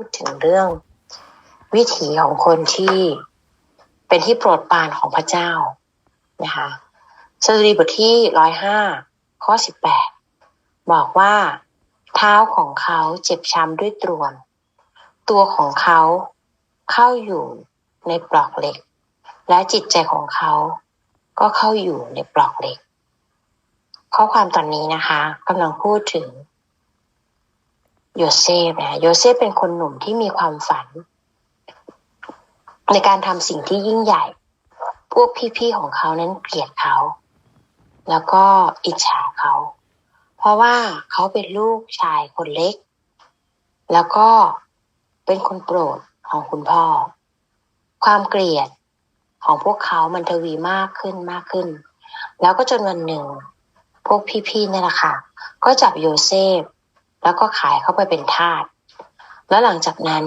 พูดถึงเรื่อง วิถีของคนที่เป็นที่โปรดปรานของพระเจ้านะคะสดุดีบทที่ร้อยห้าข้อสิบแปดบอกว่า เท้าของเขาเจ็บช้ำด้วยตรวน ตัวของเขาเข้าอยู่ในปลอกเหล็ก และจิตใจของเขาก็เข้าอยู่ในปลอกเหล็ก ข้อความตอนนี้นะคะกำลังพูดถึง โยเซฟนะโยเซฟเป็นคนหนุ่มที่มีความฝัน ในการทำสิ่งที่ยิ่งใหญ่ พวกพี่ๆของเขานั้นเกลียดเขา แล้วก็อิจฉาเขา เพราะว่าเขาเป็นลูกชายคนเล็ก แล้วก็เป็นคนโปรดของคุณพ่อ ความเกลียดของพวกเขามันทวีมากขึ้นมากขึ้น แล้วก็จนวันหนึ่ง พวกพี่ๆนี่แหละค่ะ ก็จับโยเซฟ แล้วก็ขายเข้าไปเป็นทาสแล้วหลังจากนั้น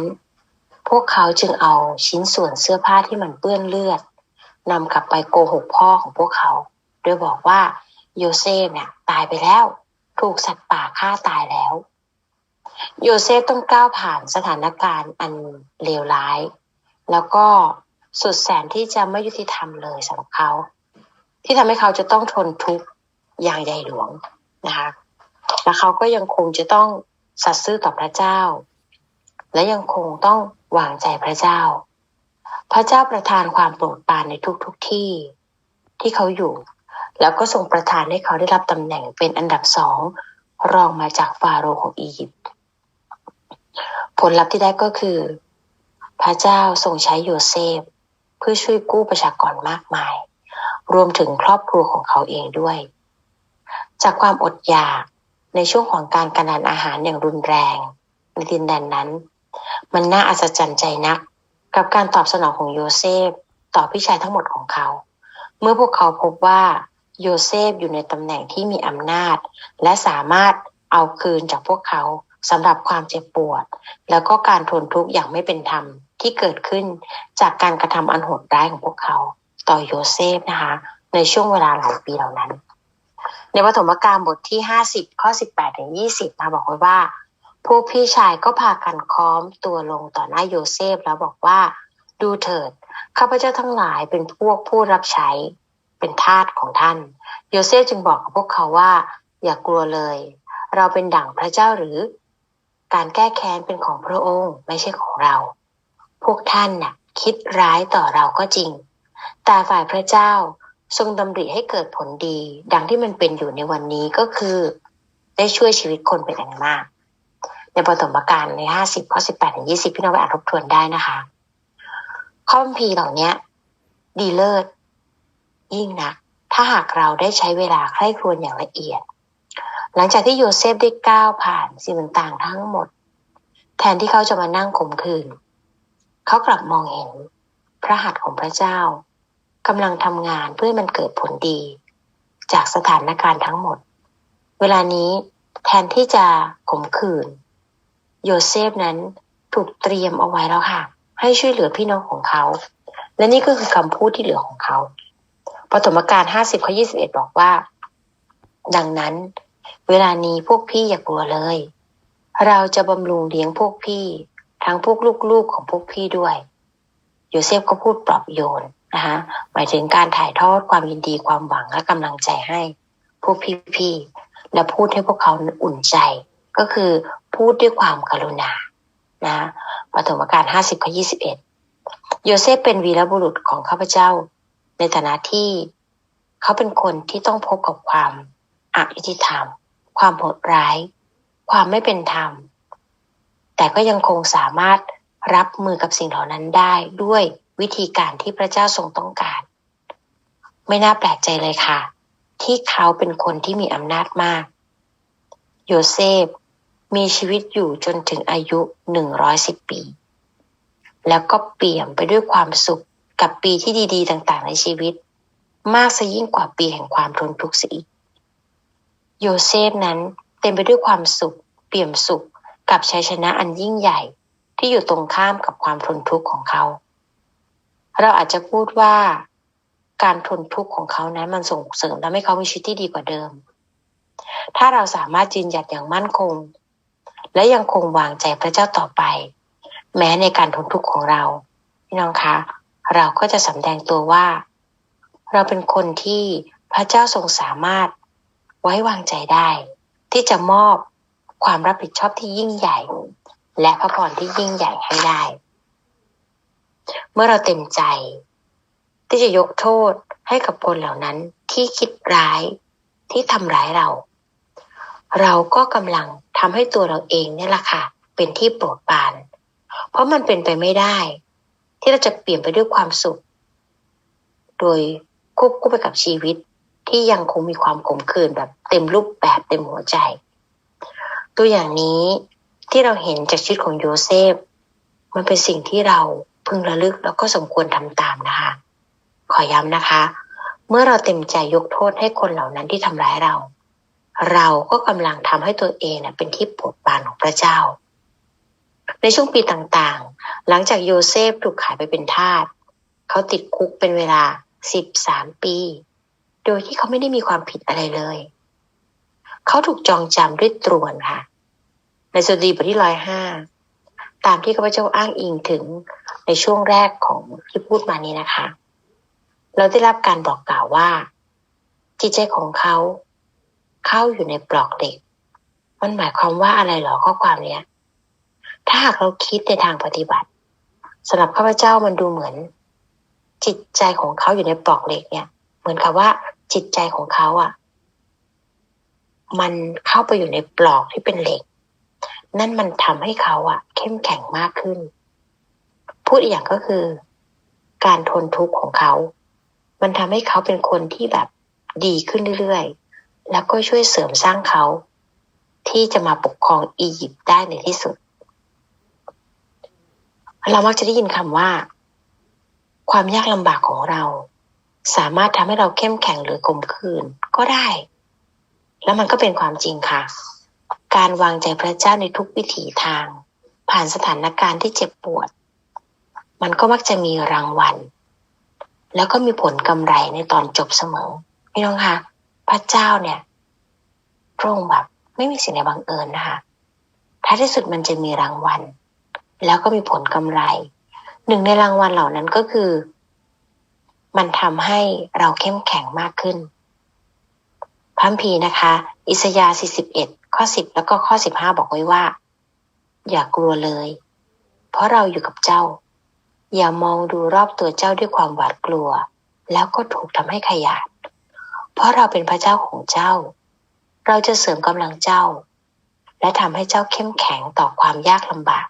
พวกเขาจึงเอาชิ้นส่วนเสื้อผ้าที่มันเปื้อนเลือดนำกลับไปโกหกพ่อของพวกเขา โดยบอกว่าโยเซฟเนี่ยตายไปแล้ว ถูกสัตว์ป่าฆ่าตายแล้ว โยเซฟต้องก้าวผ่านสถานการณ์อันเลวร้าย แล้วก็สุดแสนที่จะไม่ยุติธรรมเลยสำหรับเขา ที่ทำให้เขาจะต้องทนทุกข์อย่างใหญ่หลวงนะคะ และเขาก็ยังคงจะต้องสัตย์ซื่อต่อพระเจ้า และยังคงต้องวางใจพระเจ้า พระเจ้าประทานความโปรดปรานในทุกๆทที่ ที่เขาอยู่ แล้วก็ทรงประทานให้เขาได้รับตำแหน่งเป็นอันดับสองรองมาจากฟาโรห์ของอียิปต์ผลลัพธ์ที่ได้ก็คือ พระเจ้าทรงใช้โยเซฟ เพื่อช่วยกู้ประชากรมากมาย รวมถึงครอบครัวของเขาเองด้วย จากความอดอยาก ในช่วงของการกระนานอาหารอย่างรุนแรงในดินแดนนั้น มันน่าอัศจรรย์ใจนัก กับการตอบสนองของโยเซฟต่อพี่ชายทั้งหมดของเขา เมื่อพวกเขาพบว่าโยเซฟอยู่ในตำแหน่งที่มีอำนาจ และสามารถเอาคืนจากพวกเขาสำหรับความเจ็บปวด แล้วก็การทนทุกข์อย่างไม่เป็นธรรมที่เกิดขึ้นจากการกระทำอันโหดร้ายของพวกเขา ต่อโยเซฟนะคะ ในช่วงเวลาหลายปีเหล่านั้น ในปฐมกาลบทที่ 50 ข้อ 18ถึง20นะบอกไว้ว่า พวกพี่ชายก็พากันค้อมตัวลงต่อหน้าโยเซฟแล้วบอกว่า ดูเถิด ข้าพเจ้าทั้งหลายเป็นพวกผู้รับใช้เป็นทาสของท่าน โยเซฟจึงบอกกับพวกเขาว่า อย่ากลัวเลย เราเป็นดั่งพระเจ้าหรือ การแก้แค้นเป็นของพระองค์ไม่ใช่ของเรา พวกท่านน่ะคิดร้ายต่อเราก็จริง แต่ฝ่ายพระเจ้า ทรงดำริให้เกิดผลดี ดังที่มันเป็นอยู่ในวันนี้ก็คือ ได้ช่วยชีวิตคนเป็นอันมาก ในปฐมกาลในห้าสิบข้อสิบแปดถึงยี่สิบพี่น้องไปอ่านทบทวนได้นะคะ ข้อมพีเหล่านี้ดีเลิศยิ่งนะถ้าหากเราได้ใช้เวลาใคร่ครวญอย่างละเอียด หลังจากที่โยเซฟได้ก้าวผ่านสิ่งต่างๆทั้งหมด แทนที่เขาจะมานั่งขมขื่นเขากลับมองเห็นพระหัตถ์ของพระเจ้า กำลังทำงานเพื่อมันเกิดผลดี จากสถานการณ์ทั้งหมด เวลานี้แทนที่จะขมขื่นโยเซฟนั้นถูกเตรียมเอาไว้แล้วค่ะ ให้ช่วยเหลือพี่น้องของเขา และนี่ก็คือคำพูดที่เหลือของเขาปฐมกาลห้าสิบข้อยี่สิบเอ็ดบอกว่า ดังนั้น เวลานี้พวกพี่อย่ากลัวเลย เราจะบำรุงเลี้ยงพวกพี่ ทั้งพวกลูกๆของพวกพี่ด้วย โยเซฟก็พูดปลอบโยน นะคะหมายถึงการถ่ายทอดความยินดีความหวังและกำลังใจให้พวกพี่ๆและพูดให้พวกเขาอุ่นใจ ก็คือพูดด้วยความกรุณานะปฐมกาลห้าสิบข้อยี่สิบเอ็ดโยเซฟเป็นวีรบุรุษของข้าพเจ้า ในฐานะที่เขาเป็นคนที่ต้องพบกับความอายุติธรรม ความโหดร้าย ความไม่เป็นธรรม แต่ก็ยังคงสามารถรับมือกับสิ่งเหล่านั้นได้ด้วย วิธีการที่พระเจ้าทรงต้องการ ไม่น่าแปลกใจเลยค่ะ ที่เขาเป็นคนที่มีอำนาจมาก โยเซฟมีชีวิตอยู่จนถึงอายุหนึ่งร้อยสิบปี แล้วก็เปี่ยมไปด้วยความสุขกับปีที่ดี ๆ ต่างๆ ในชีวิต มากซะยิ่งกว่าปีแห่งความทนทุกข์สิโยเซฟนั้นเต็มไปด้วยความสุข เปี่ยมสุขกับชัยชนะอันยิ่งใหญ่ที่อยู่ตรงข้ามกับความทนทุกข์ของเขา เราอาจจะพูดว่าการทนทุกข์ของเขานั้นมันส่งเสริมทำให้เขามีชีวิตที่ดีกว่าเดิม ถ้าเราสามารถยืนหยัดอย่างมั่นคง และยังคงวางใจพระเจ้าต่อไป แม้ในการทนทุกข์ของเราพี่น้องคะ เราก็จะสำแดงตัวว่า เราเป็นคนที่พระเจ้าทรงสามารถไว้วางใจได้ ที่จะมอบความรับผิดชอบที่ยิ่งใหญ่ และพระพรที่ยิ่งใหญ่ให้ได้ เมื่อเราเต็มใจ ที่จะยกโทษให้กับคนเหล่านั้นที่คิดร้ายที่ทำร้ายเรา เราก็กำลังทำให้ตัวเราเองเนี่ยแหละค่ะ เป็นที่โปรดปราน เพราะมันเป็นไปไม่ได้ ที่เราจะเปลี่ยนไปด้วยความสุข โดยควบคู่ไปกับชีวิตที่ยังคงมีความขมขื่นแบบเต็มรูปแบบเต็มหัวใจ ตัวอย่างนี้ที่เราเห็นจากชีวิตของโยเซฟ มันเป็นสิ่งที่เรา พึงระลึกแล้วก็สมควรทำตามนะคะ ขอย้ำนะคะ เมื่อเราเต็มใจยกโทษให้คนเหล่านั้นที่ทำร้ายเรา เราก็กำลังทำให้ตัวเองเป็นที่โปรดปรานของพระเจ้า ในช่วงปีต่างๆ หลังจากโยเซฟถูกขายไปเป็นทาสเขาติดคุกเป็นเวลา13ปี โดยที่เขาไม่ได้มีความผิดอะไรเลย เขาถูกจองจำด้วยตรวนค่ะ ในสดีบทที่ร้อยห้าตามที่ข้าพเจ้าอ้างอิงถึง ในช่วงแรกของที่พูดมานี้นะคะ เราได้รับการบอกกล่าวว่า จิตใจของเขาเข้าอยู่ในปลอกเหล็ก มันหมายความว่าอะไรหรอข้อความเนี้ย ถ้าหากเราคิดในทางปฏิบัติสำหรับข้าพเจ้ามันดูเหมือน จิตใจของเขาอยู่ในปลอกเหล็กเนี่ย เหมือนกับว่า จิตใจของเขาอะ่ะ มันเข้าไปอยู่ในปลอกที่เป็นเหล็ก นั่นมันทำให้เขาอะ่ะ เข้มแข็งมากขึ้น พูดอีกอย่างก็คือ การทนทุกข์ของเขา มันทำให้เขาเป็นคนที่แบบดีขึ้นเรื่อยๆ แล้วก็ช่วยเสริมสร้างเขา ที่จะมาปกครองอียิปต์ได้ในที่สุด เรามักจะได้ยินคำว่า ความยากลำบากของเรา สามารถทำให้เราเข้มแข็งหรือกลมคืนก็ได้ แล้วมันก็เป็นความจริงค่ะ การวางใจพระเจ้าในทุกวิถีทาง ผ่านสถานการณ์ที่เจ็บปวด มันก็มักจะมีรางวัล แล้วก็มีผลกำไรในตอนจบเสมอพี่น้องคะพระเจ้าเนี่ยพระองค์แบบไม่มีสิ่งใดบังเอิญนะคะท้ายที่สุดมันจะมีรางวัล แล้วก็มีผลกำไร หนึ่งในรางวัลเหล่านั้นก็คือ มันทำให้เราเข้มแข็งมากขึ้นพัมพีนะคะ อิสยาห์41 ข้อ 10 แล้วก็ข้อ 15 บอกไว้ว่า อย่ากลัวเลย เพราะเราอยู่กับเจ้า อย่ามองดูรอบตัวเจ้าด้วยความหวาดกลัว แล้วก็ถูกทำให้ขยาด เพราะเราเป็นพระเจ้าของเจ้า เราจะเสริมกำลังเจ้า และทำให้เจ้าเข้มแข็งต่อความยากลำบาก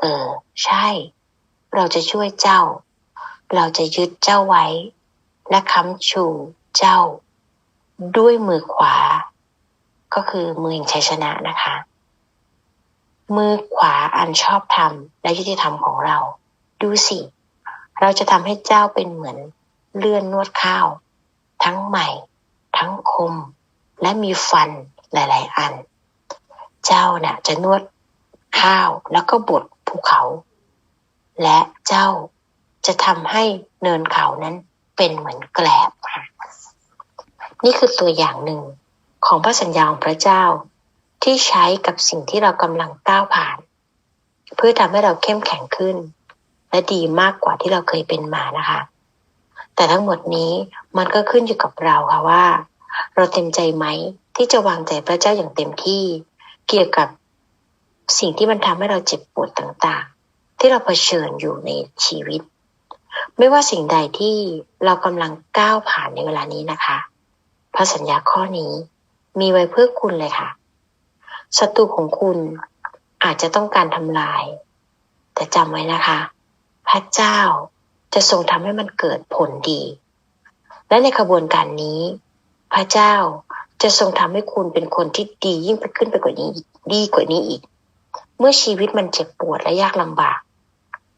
เออ ใช่ เราจะช่วยเจ้า เราจะยึดเจ้าไว้ และค้ำชูเจ้า ด้วยมือขวา ก็คือมือแห่งชัยชนะนะคะ มือขวาอันชอบธรรมและยุติธรรมของเรา ดูสิ เราจะทำให้เจ้าเป็นเหมือนเลื่อนนวดข้าว ทั้งใหม่ ทั้งคม และมีฟันหลาย ๆ อัน เจ้าน่ะจะนวดข้าวแล้วก็บดภูเขา และเจ้าจะทำให้เนินเขานั้นเป็นเหมือนแกลบค่ะนี่คือตัวอย่างหนึ่งของพระสัญญาของพระเจ้าที่ใช้กับสิ่งที่เรากำลังก้าวผ่าน เพื่อทำให้เราเข้มแข็งขึ้น และดีมากกว่าที่เราเคยเป็นมานะคะ แต่ทั้งหมดนี้มันก็ขึ้นอยู่กับเราค่ะว่า เราเต็มใจไหมที่จะวางใจพระเจ้าอย่างเต็มที่ เกี่ยวกับสิ่งที่มันทำให้เราเจ็บปวดต่างๆ ที่เราเผชิญอยู่ในชีวิต ไม่ว่าสิ่งใดที่เรากำลังก้าวผ่านในเวลานี้นะคะพระสัญญาข้อนี้มีไว้เพื่อคุณเลยค่ะศัตรูของคุณอาจจะต้องการทำลาย แต่จำไว้นะคะ พระเจ้าจะทรงทำให้มันเกิดผลดี และในขบวนการนี้ พระเจ้าจะทรงทำให้คุณเป็นคนที่ดียิ่งไปขึ้นไปกว่านี้ดีกว่านี้อีก เมื่อชีวิตมันเจ็บปวดและยากลำบาก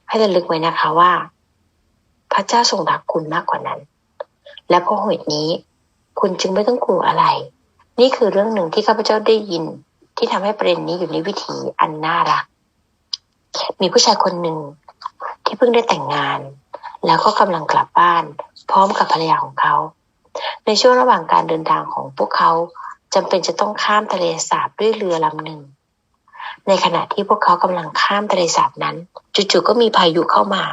ให้ระลึกไว้นะคะว่า พระเจ้าทรงรักคุณมากกว่านั้น และเพราะเหตุนี้ คุณจึงไม่ต้องกลัวอะไร นี่คือเรื่องหนึ่งที่ข้าพเจ้าได้ยินที่ทำให้ประเด็นนี้อยู่ในวิถีอันน่ารัก มีผู้ชายคนหนึ่ง ที่เพิ่งได้แต่งงาน แล้วก็กำลังกลับบ้าน พร้อมกับภรรยาของเขา ในช่วงระหว่างการเดินทางของพวกเขาจำเป็นจะต้องข้ามทะเลสาบด้วยเรือลำหนึ่ง ในขณะที่พวกเขากำลังข้ามทะเลสาบนั้น จู่ๆก็มีพายุเข้ามา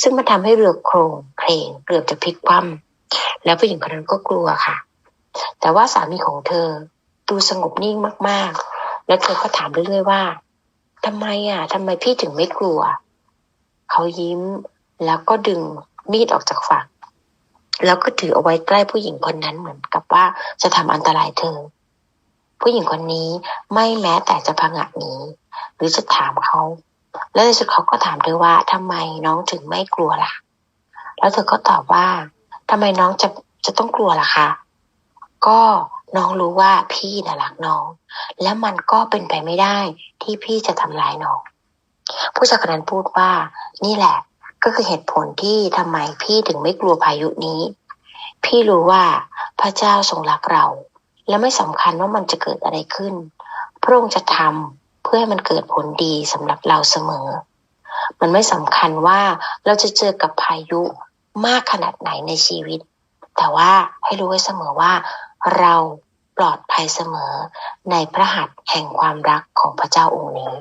ซึ่งมันทำให้เรือโครงเพลงเกือบจะพลิกคว่ำแล้วผู้หญิงคนนั้นก็กลัวค่ะ แต่ว่าสามีของเธอดูสงบนิ่งมากๆ แล้วเธอก็ถามเรื่อยๆว่าทำไมอะทำไมพี่ถึงไม่กลัว เขายิ้ม แล้วก็ดึงมีดออกจากฝัก แล้วก็ถือเอาไว้ใกล้ผู้หญิงคนนั้นเหมือนกับว่าจะทำอันตรายเธอ ผู้หญิงคนนี้ไม่แม้แต่จะพังะหนีหรือจะถามเขา แล้วในสุดเขาก็ถามเธอว่าทำไมน้องถึงไม่กลัวล่ะ แล้วเธอก็ตอบว่าทำไมน้องจะจะต้องกลัวล่ะคะก็น้องรู้ว่าพี่น่ะรักน้อง และมันก็เป็นไปไม่ได้ที่พี่จะทำร้ายน้อง ผู้ชายคนนั้นพูดว่า นี่แหละ ก็คือเหตุผลที่ทำไมพี่ถึงไม่กลัวพายุนี้ พี่รู้ว่าพระเจ้าทรงรักเรา และไม่สำคัญว่ามันจะเกิดอะไรขึ้น พระองค์จะทำเพื่อให้มันเกิดผลดีสำหรับเราเสมอ มันไม่สำคัญว่าเราจะเจอกับพายุมากขนาดไหนในชีวิต แต่ว่าให้รู้ไว้เสมอว่าเราปลอดภัยเสมอในพระหัตถ์แห่งความรักของพระเจ้าองค์นี้